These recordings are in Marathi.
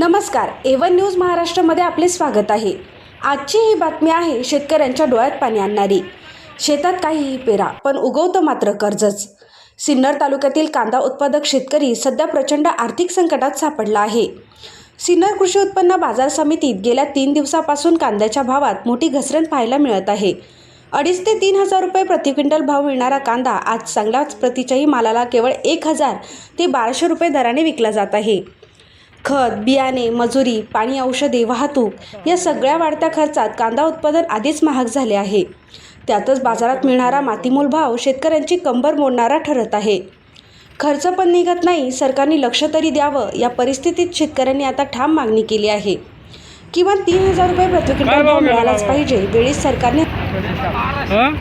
नमस्कार एवन न्यूज महाराष्ट्रामध्ये आपले स्वागत आहे. आजची ही बातमी आहे शेतकऱ्यांच्या डोळ्यात पाणी आणणारी. शेतात काहीही पेरा पण उगवतं मात्र कर्जच. सिन्नर तालुक्यातील कांदा उत्पादक शेतकरी सध्या प्रचंड आर्थिक संकटात सापडला आहे. सिन्नर कृषी उत्पन्न बाजार समितीत गेल्या तीन दिवसापासून कांद्याच्या भावात मोठी घसरण पाहायला मिळत आहे. अडीच ते तीन हजार रुपये प्रति क्विंटल भाव मिळणारा कांदा आज चांगल्याच प्रतीच्याही मालाला केवळ एक हजार ते बाराशे रुपये दराने विकला जात आहे. खत बियाणे मजुरी पाणी औषधे वाहतूक या सगळ्या वाढत्या खर्चात कांदा उत्पादन आधीच महाग झाले आहे. त्यातच बाजारात मिळणारा मातीमूल भाव शेतकऱ्यांची कंबर मोडणारा ठरत आहे. खर्च पण निघत नाही सरकारने लक्ष तरी द्यावं या परिस्थितीत शेतकऱ्यांनी आता ठाम मागणी केली आहे. किमान तीन हजार रुपये प्रति क्विंटल भाव मिळालाच पाहिजे वेळीच सरकारने हं?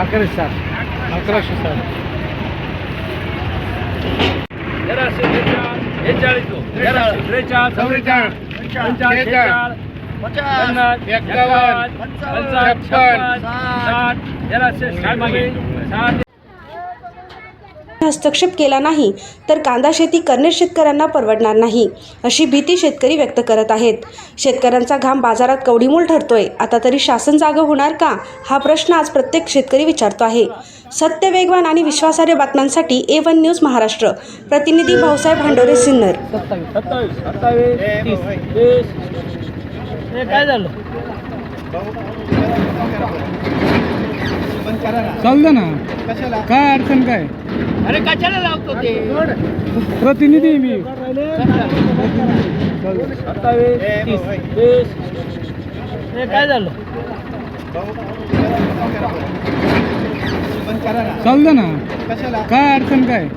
अकराशे साठ. बेचाळीस तेराशे त्रेचाळ चव्वेचाळ पंचाळीस पन्नास एक्कावन्न, पंचावन्न छप्पन, साठ. तेराशे साठ मागे? साठ हस्तक्षेप केला नाही तर कांदा शेती करणे शेतकऱ्यांना परवडणार नाही अशी भीती शेतकरी व्यक्त करत आहेत. शेतकऱ्यांचा घाम बाजारात कवडीमूल ठरतोय. आता तरी शासन जागं होणार का? हा प्रश्न आज प्रत्येक शेतकरी विचारतो आहे. सत्य वेगवान आणि विश्वासार्ह बातम्यांसाठी ए वन न्यूज महाराष्ट्र. प्रतिनिधी भाऊसाहेब भांडोरे सिन्नर. काय झालं? झालं चालतं ना. काय अडचण काय? अरे कशाला लावतो ते? प्रतिनिधी आहे मी. हे काय झालं? चालतं ना. काय अडचण काय?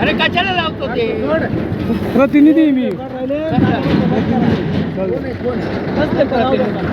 अरे कशाला लावतो ते? प्रतिनिधी आहे मी. कसले प्रतिनिधी?